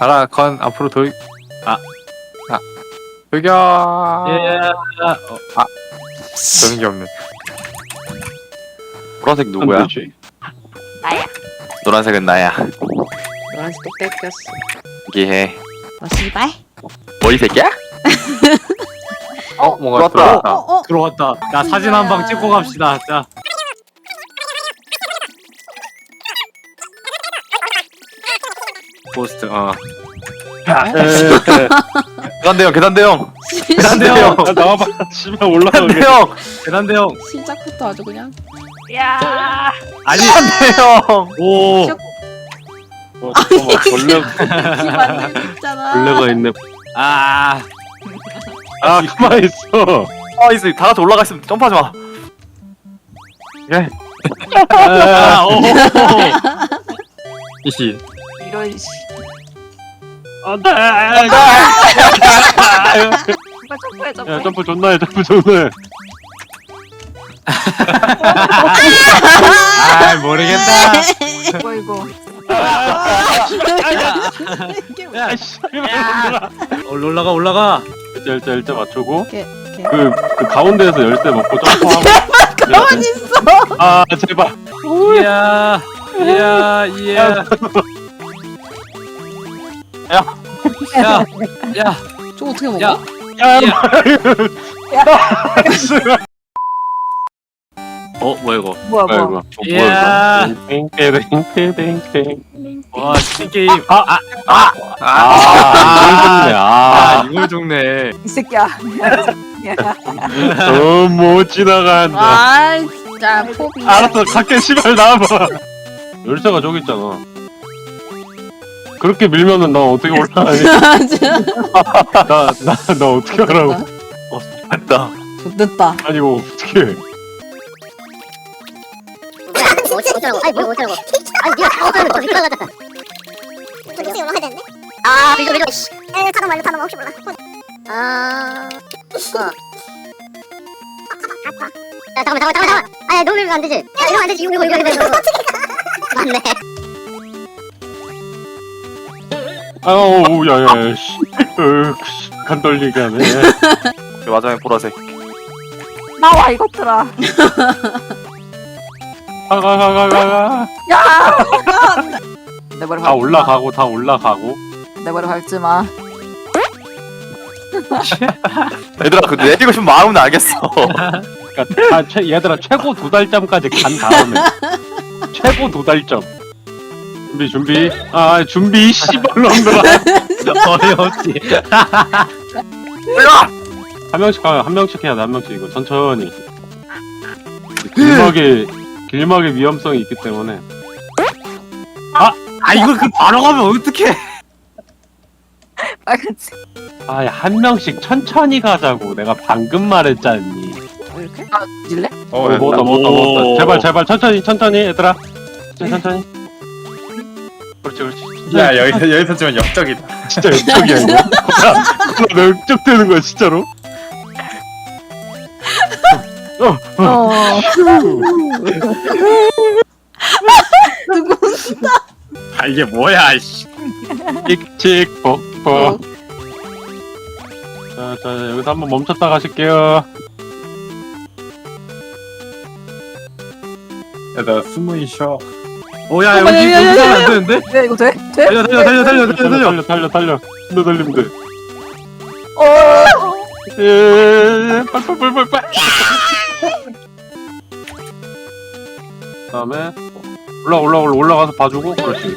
나가 건 앞으로 돌. 아. 아. 돌겨. 예. 어, 되는 게 없네. 보라색 누구야? 그렇지. 나야. 노란색은 나야. 노란색 또 뺏겼어. 이해해. 어 씨발. 뭐이 새끼야? 어 뭔가 들어왔다. 들어왔다. 어 어. 들어왔다. 자 사진 한 방 찍고 갑시다. 자. 포스트. 어. 계단 대형 계단 대형 계단 대형. 계단대형 나와봐. 씨발 올라가게 계단대형 계단 대형. 시작부터 아주 그냥. 야. 아니. 계단 대형 오. 쭉. 어, 잠깐만 벌레 이 만들고 있잖아. 벌레가 있네. 아. 아 가만히 있어. 아 있어 다 같이 올라가 있으면 점프하지 마 예. 아, 오. 이씨. 이런 씨. 안돼. 이거 점프해 점프. 야 점프 존나 해 점프 존나 해. 아 모르겠다. 뭐 이거. 뭐야? 야 씨. 올라가 올라가. 일자 일자 일자 맞추고 이렇게 이렇게. 그, 그 가운데에서 열쇠 먹고 점프하고. 가만히 있어. 아 제발. 이야 이야 이야. 야. 야. 저거 어떻게 먹어? 야. 야. 어 뭐야 이거? 뭐야 뭐야 뭐야. 이거? 땡땡땡땡땡. 와 치킨 게임. 아. 아. 아. 아. 아 아. 이걸 죽네. 이 새끼야. 너못 지나간다. 아 진짜 포비. 알았어 갈게 씨발 나와봐. 열쇠가 저기 있잖아. 그렇게 밀면은 나 어떻게 올라가니? 나 나 나 어떻게 하라고? 됐다 됐다. 아니 이거 어떻게? 뭐 어쩌라고? 아니 뭘 어쩌라고? 아니 다 어쩌라고 어디 올라가잖아. 저기 올라가야 되는데? 아 밀려 밀려. 씨. 에 타도 말려 타도 혹시 몰라. 아. 어. 아파. 야 잠깐만 잠깐만 잠깐만. 아니 너무 밀면 안 되지. 야 이러면 안 되지. 이거 이거 이거 이거. 이거. 맞네. 아우 야야 씨. 으, 씨, 간 떨리게 하네. 그 마지막에 보라색 나와 이것들아. 가가가가가. 야. 내 머리 다 올라가고 다 올라가고. 내 머리 밟지 마. 얘들아 그 내리고 싶은 마음은 알겠어 그러니까 다 최, 얘들아 최고 도달점까지 간 다음에 최고 도달점. 준비 준비. 아 준비 씨발놈들아. 어이없지. 한 명씩 가, 한 명씩 해야 돼, 한 명씩 이거 천천히. 길막에 길막의 위험성이 있기 때문에. 아 이걸 그 바로 가면 어떡해? 빨간색. 아, 야, 한 명씩 천천히 가자고. 내가 방금 말했잖니. 이렇게? 아 질래? 어 어, 먹었다, 먹었다, 먹었다. 제발, 제발, 천천히, 천천히, 얘들아. 천천히, 천천히. 그렇지, 그렇지. 야 여기서 여기서 지금 역적이다. 진짜 역적이야, 이거. 나 역적되는 거야, 진짜로. 어, 어. 어. 누구? 아 이게 뭐야? 씨. 칙칙, 뻑, 뻑. 자, 자, 여기서 한번 멈췄다 가실게요. 야나 숨은 쉬어. 오야 어, 여기 여기 야, 야. 안 되는데? 네 이거 돼? 돼? 달려 달려 달려 달려 달려 달려. 달려, 달려, 달려. 너 달리면 돼. 어. 예, 빨빨빨빨빨. 그다음에 올라 올라 올라 올라가서 봐주고 그렇지.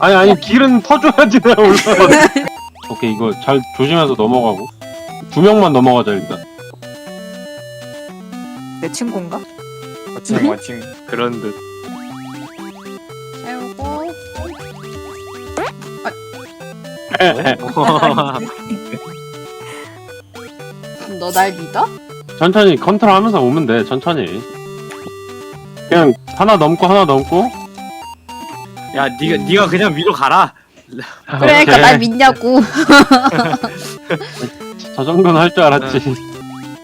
아니 아니 길은 터줘야지 내가 올라가. 오케이 이거 잘 조심해서 넘어가고 두 명만 넘어가자 일단. 내 친구인가? 마침 마침 그런 듯. 너 날 믿어? 천천히 컨트롤 하면서 오면 돼 천천히. 그냥 하나 넘고 하나 넘고. 야 네가 네가 그냥 위로 가라. 그러니까 오케이. 날 믿냐고. 저 정도는 할 줄 알았지.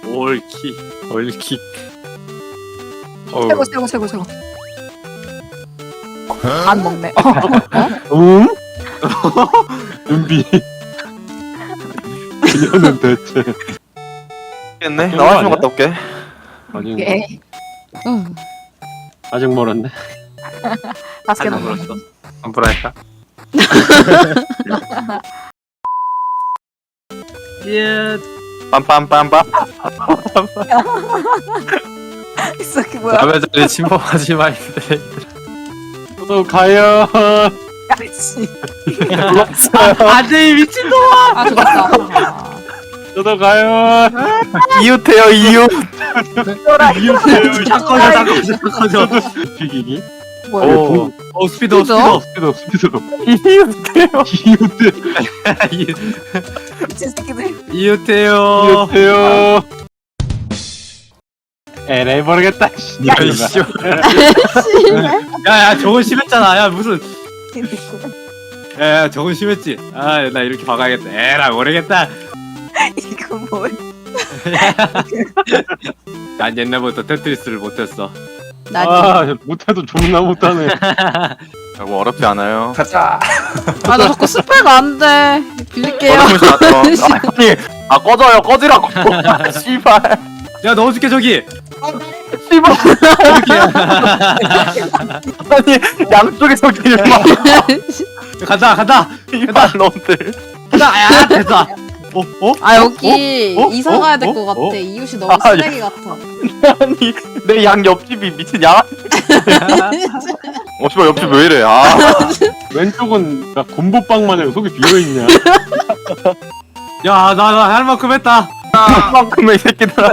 올키 올키. 어. 최고 최고 최고 최고. 안 먹네. 음? 은비. 그녀는 대체 겠네. 나거 화장실? 갔다 올게. 아니 오케이. 응. 아직 멀었네. 다섯 개안 불었다. 예. 빰빰빰빰. 있어 그 뭐야? 남의 자리 침범하지 마. 이제. 저도 가요. 씨. 안돼 미친놈. 아 죽었다. 저도 가요. 이웃해요 이웃. 이웃해요. 잠깐만 잠깐만 잠깐만. 비기기. 뭐야? 오. 어 스피드 그죠? 스피드. 스피드 스피드. 이웃해요. 이웃해. 미친 새끼들. 이웃해요. 이웃해요. 에레이 모르겠다. 씨. 야, 이씨. 야야 저건 심했잖아. 야 무슨 야 저건 심했지. 아 나 이렇게 박아야겠다. 에라 모르겠다. 이거 뭐야? 난 옛날부터 테트리스를 못했어. 나지. 아 못해도 존나 못하네. 뭐 어렵지 않아요. 가자. 아 나 자꾸 스펠가 안 돼. 빌릴게요. 아니 아 꺼져요 꺼지라고. 씨발. 야 넣어줄게 저기. 씨발. 아니 양쪽에 저기를 막. 간다 간다. 이발 놈들. 간다. 야 됐다. 어 어? 아 여기 어? 어? 이사 가야 될 어? 것 같아. 어? 이웃이 너무 아, 쓰레기 같아. 아니 내 양 옆집이 미친 양. 어 씨발 옆집 왜 이래? 아. 왼쪽은 나 곰보빵 마냥 속이 비어 있냐? 야나나 할 만큼 했다. 만큼의 이 새끼들아.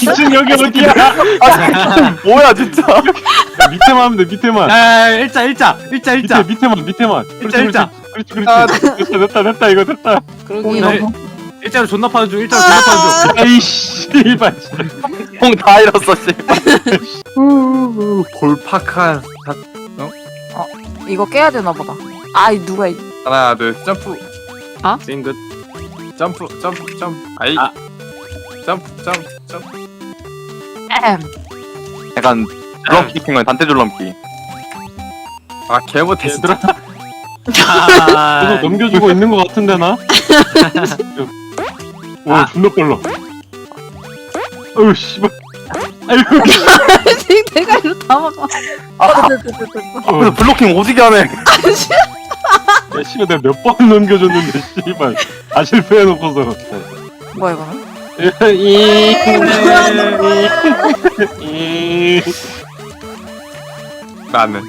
미친 여기 어디야? 아 뭐야 진짜. 야, 밑에만 하면 돼 밑에만. 야 일자 일자 일자 밑에 일자. 밑에만 밑에만. 일자, 일자. 그렇지 그렇지. 그렇지. 됐다 됐다 됐다 이거 됐다. 그러기 네. 일자로 존나 파는 중 일자로 존나 파는 중. 아이씨 이발. 뽕다 잃었어 씨. 볼팍한 이거 깨야 되나 보다. 아이 누가 이- 하나 둘 점프. 아? 싱긋. 점프 점프 점프. 아이. 아. 점프 점프 점프. 엠. 약간 줄넘기 같은 건 단테 줄넘기. 아 아, 계속 넘겨주고 있는 것 같은데 나? 와 아. 존나 빨라. 어우 씨발. 아이고. 내가 이로 다 먹어. 아 됐다, 됐다, 됐다. 그래서 블로킹 오지게 하네. 야 씨발 내가 몇 번 넘겨줬는데 씨발 다 실패해놓고서. 뭐야 이거는? 이. 이. 나는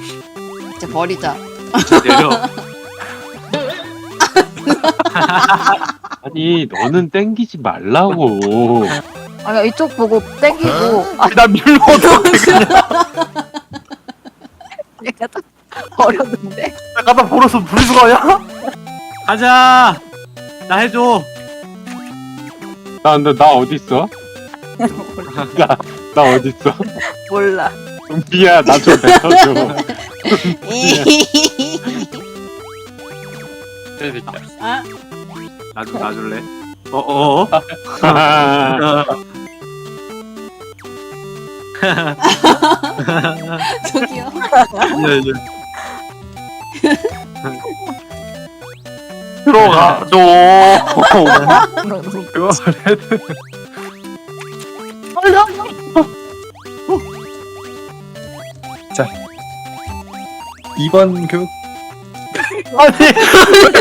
이제 버리자. 내려. 아니 너는 땡기지 말라고. 아니 이쪽 보고 땡기고 아나 그냥 얘가 딱 버렸는데. 갖다 버려서 분리수거 아니야? 가자. 나 해줘. 나 근데 나 어디 있어? 나나 어디 있어? 몰라. 은비야 나좀 뱉어줘. 아 나좀 놔줄래? 어어. 저기요. 들어가 줘. 그거 이번 교육 아니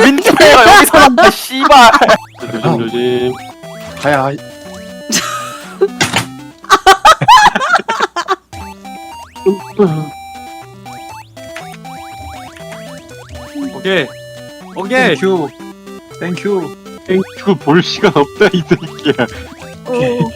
민트가 여기서 난다 씨발. 조심 조심. 가야. 오케이. 오케이. 땡큐. 땡큐. 땡큐 볼 시간 없다 이 새끼야.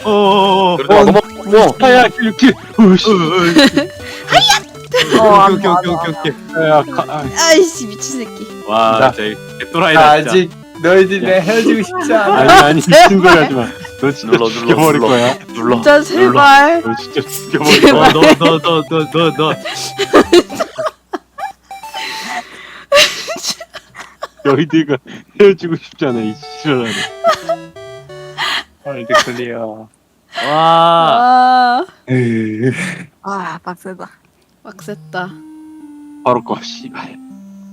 어어어. 그러다 넘어. 뭐? 하야 길 으씨. 어, 안 오케이 돼, 오케이 안 오케이 돼, 오케이. 야 가. 아, 아이씨 미친 새끼. 와, 진짜 개또라이다 진짜. 아직 너희들이랑 헤어지고 싶지 않아. 아니 아니 미친 소리 하지 마. 너 진짜 눌러, 눌러, 죽여버릴 눌러. 거야. 눌러. 진짜 제발. 너 진짜 죽여버릴 거야. 너너 너 너 너 너. 너희들과 헤어지고 싶잖아 이 씨랄하네. 월드 클리어. 와. 아아 빡세다. 빡셌다. 바로 꺼 씨발.